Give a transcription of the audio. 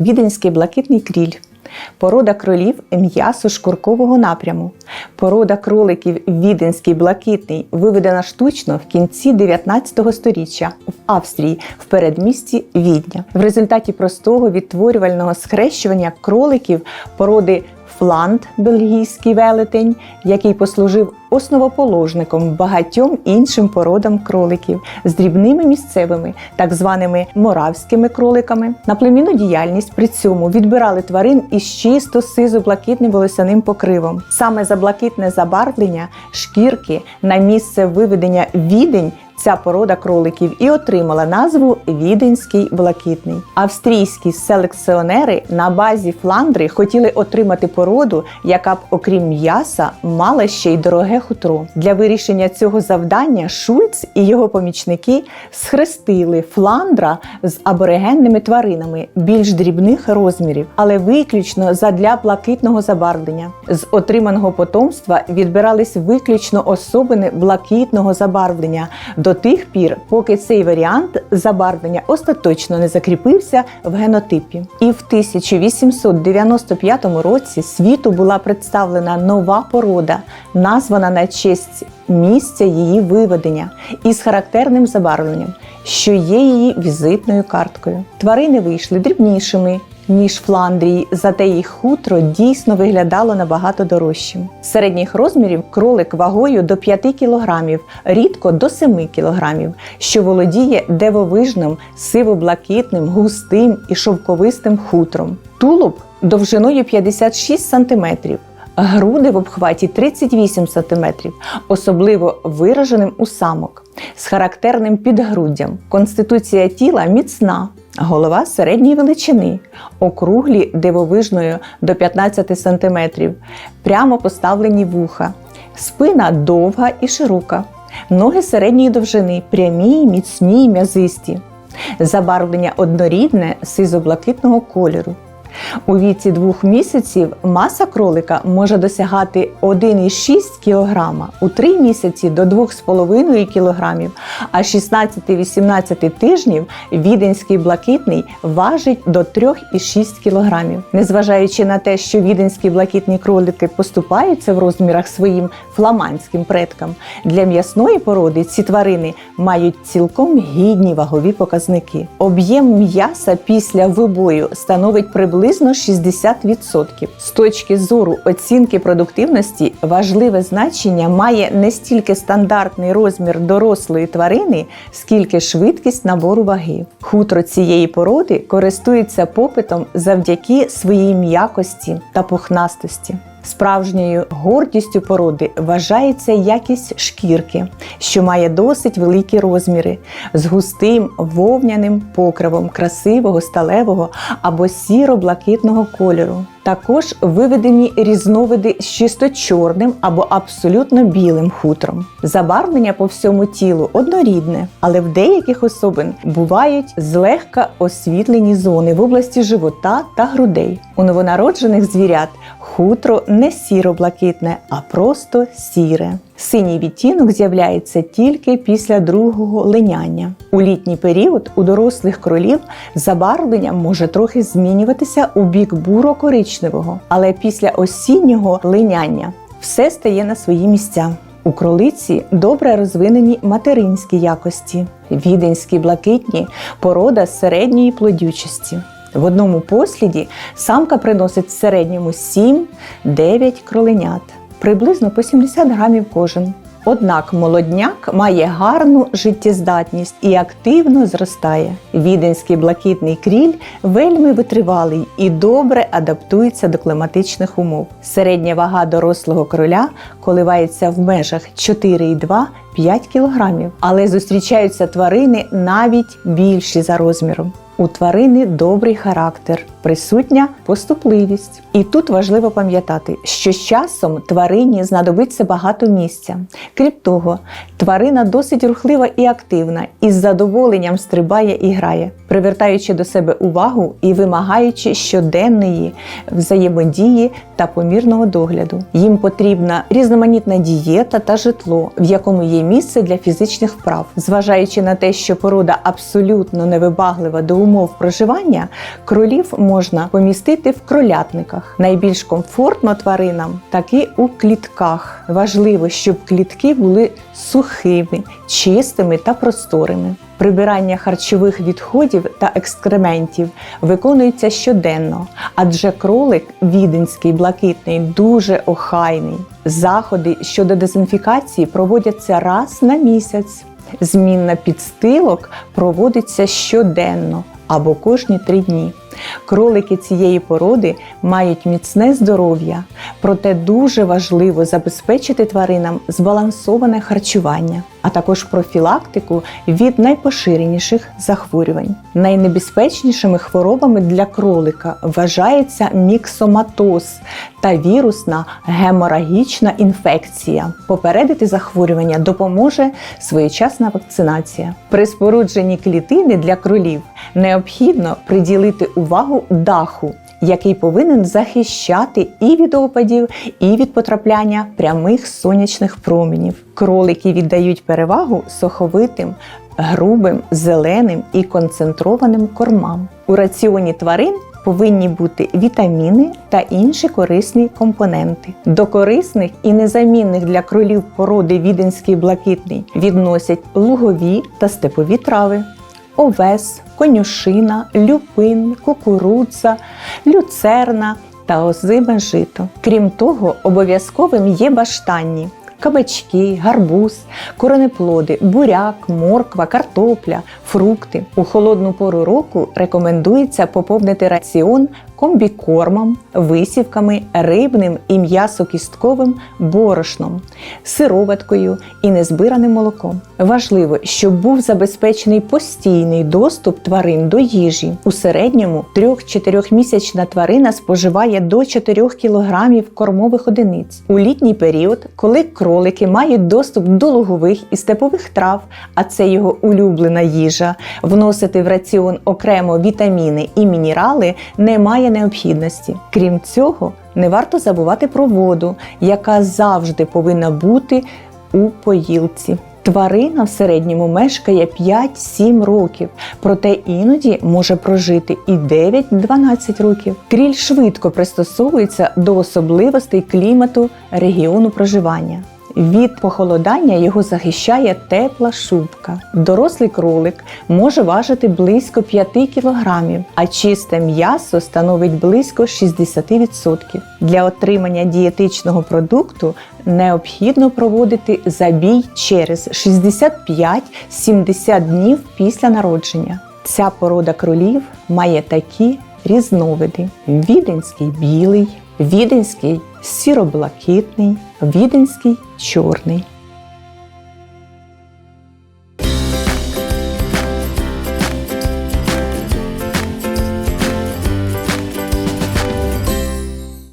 Віденський блакитний кріль. Порода кролів м'ясо шкуркового напряму. Порода кроликів віденський блакитний виведена штучно в кінці 19 століття в Австрії в передмісті Відня. В результаті простого відтворювального схрещування кроликів породи Фланд, бельгійський велетень, який послужив основоположником багатьом іншим породам кроликів з дрібними місцевими, так званими моравськими кроликами. На племінну діяльність при цьому відбирали тварин із чисто сизо-блакитним волосяним покривом. Саме за блакитне забарвлення шкірки на місце виведення відень Ця порода кроликів і отримала назву Віденський блакитний. Австрійські селекціонери на базі Фландри хотіли отримати породу, яка б, окрім м'яса, мала ще й дороге хутро. Для вирішення цього завдання Шульц і його помічники схрестили Фландра з аборигенними тваринами більш дрібних розмірів, але виключно задля блакитного забарвлення. З отриманого потомства відбирались виключно особини блакитного забарвлення до тих пір, поки цей варіант забарвлення остаточно не закріпився в генотипі. І в 1895 році світу була представлена нова порода, названа на честь місця її виведення із характерним забарвленням, що є її візитною карткою. Тварини вийшли дрібнішими, ніж Фландрії, зате їх хутро дійсно виглядало набагато дорожчим. Середніх розмірів кролик вагою до 5 кг, рідко до 7 кг, що володіє дивовижним, сиво-блакитним, густим і шовковистим хутром. Тулуб довжиною 56 см. Груди в обхваті 38 см, особливо вираженим у самок, з характерним підгруддям. Конституція тіла міцна, голова середньої величини, округлі дивовижною до 15 см, прямо поставлені вуха, спина довга і широка, ноги середньої довжини, прямі, міцні, м'язисті, забарвлення однорідне сизо-блакитного кольору. У віці двох місяців маса кролика може досягати 1,6 кг, у 3 місяці до 2,5 кг, а 16-18 тижнів віденський блакитний важить до 3,6 кг. Незважаючи на те, що віденські блакитні кролики поступаються в розмірах своїм фламандським предкам, для м'ясної породи ці тварини мають цілком гідні вагові показники. Об'єм м'яса після вибою становить приблизно приблизно 60%. З точки зору оцінки продуктивності важливе значення має не стільки стандартний розмір дорослої тварини, скільки швидкість набору ваги. Хутро цієї породи користується попитом завдяки своїй м'якості та пухнастості. Справжньою гордістю породи вважається якість шкірки, що має досить великі розміри, з густим вовняним покривом красивого сталевого або сіро-блакитного кольору. Також виведені різновиди з чисто чорним або абсолютно білим хутром. Забарвлення по всьому тілу однорідне, але в деяких особин бувають злегка освітлені зони в області живота та грудей. У новонароджених звірят хутро не сіро-блакитне, а просто сіре. Синій відтінок з'являється тільки після другого линяння. У літній період у дорослих кролів забарвлення може трохи змінюватися у бік буро-коричневого, але після осіннього линяння все стає на свої місця. У кролиці добре розвинені материнські якості, віденські блакитні порода середньої плодючості. В одному посліді самка приносить в середньому 7-9 кроленят, приблизно по 70 грамів кожен. Однак молодняк має гарну життєздатність і активно зростає. Віденський блакитний кріль вельми витривалий і добре адаптується до кліматичних умов. Середня вага дорослого кроля коливається в межах 4,2 5 кілограмів, але зустрічаються тварини навіть більші за розміром. У тварини добрий характер, присутня поступливість. І тут важливо пам'ятати, що з часом тварині знадобиться багато місця. Крім того, тварина досить рухлива і активна, і з задоволенням стрибає і грає, привертаючи до себе увагу і вимагаючи щоденної взаємодії та помірного догляду. Їм потрібна різноманітна дієта та житло, в якому є місце для фізичних вправ. Зважаючи на те, що порода абсолютно невибаглива до умов проживання, кролів можна помістити в кролятниках. Найбільш комфортно тваринам таки у клітках. Важливо, щоб клітки були сухими, чистими та просторими. Прибирання харчових відходів та екскрементів виконується щоденно, адже кролик віденський блакитний дуже охайний. Заходи щодо дезінфікації проводяться раз на місяць. Змінна підстилок проводиться щоденно або кожні три дні. Кролики цієї породи мають міцне здоров'я, проте дуже важливо забезпечити тваринам збалансоване харчування, а також профілактику від найпоширеніших захворювань. Найнебезпечнішими хворобами для кролика вважається міксоматоз та вірусна геморагічна інфекція. Попередити захворювання допоможе своєчасна вакцинація. При спорудженні клітини для кролів необхідно приділити увагу даху. Який повинен захищати і від опадів, і від потрапляння прямих сонячних променів. Кролики віддають перевагу соховитим, грубим, зеленим і концентрованим кормам. У раціоні тварин повинні бути вітаміни та інші корисні компоненти. До корисних і незамінних для кролів породи віденський блакитний відносять лугові та степові трави овес, конюшина, люпин, кукурудза, люцерна та озиме жито. Крім того, обов'язковим є баштанні. Кабачки, гарбуз, коренеплоди, буряк, морква, картопля, фрукти. У холодну пору року рекомендується поповнити раціон комбікормом, висівками, рибним і м'ясокістковим борошном, сироваткою і незбираним молоком. Важливо, щоб був забезпечений постійний доступ тварин до їжі. У середньому 3-4 місячна тварина споживає до 4 кг кормових одиниць. У літній період, коли кролики мають доступ до лугових і степових трав, а це його улюблена їжа, вносити в раціон окремо вітаміни і мінерали немає необхідності. Крім цього, не варто забувати про воду, яка завжди повинна бути у поїлці. Тварина в середньому мешкає 5-7 років, проте іноді може прожити і 9-12 років. Кріль швидко пристосовується до особливостей клімату регіону проживання. Від похолодання його захищає тепла шубка. Дорослий кролик може важити близько 5 кг, а чисте м'ясо становить близько 60%. Для отримання дієтичного продукту необхідно проводити забій через 65-70 днів після народження. Ця порода кролів має такі різновиди: віденський білий, віденський сіроблакитний, віденський чорний.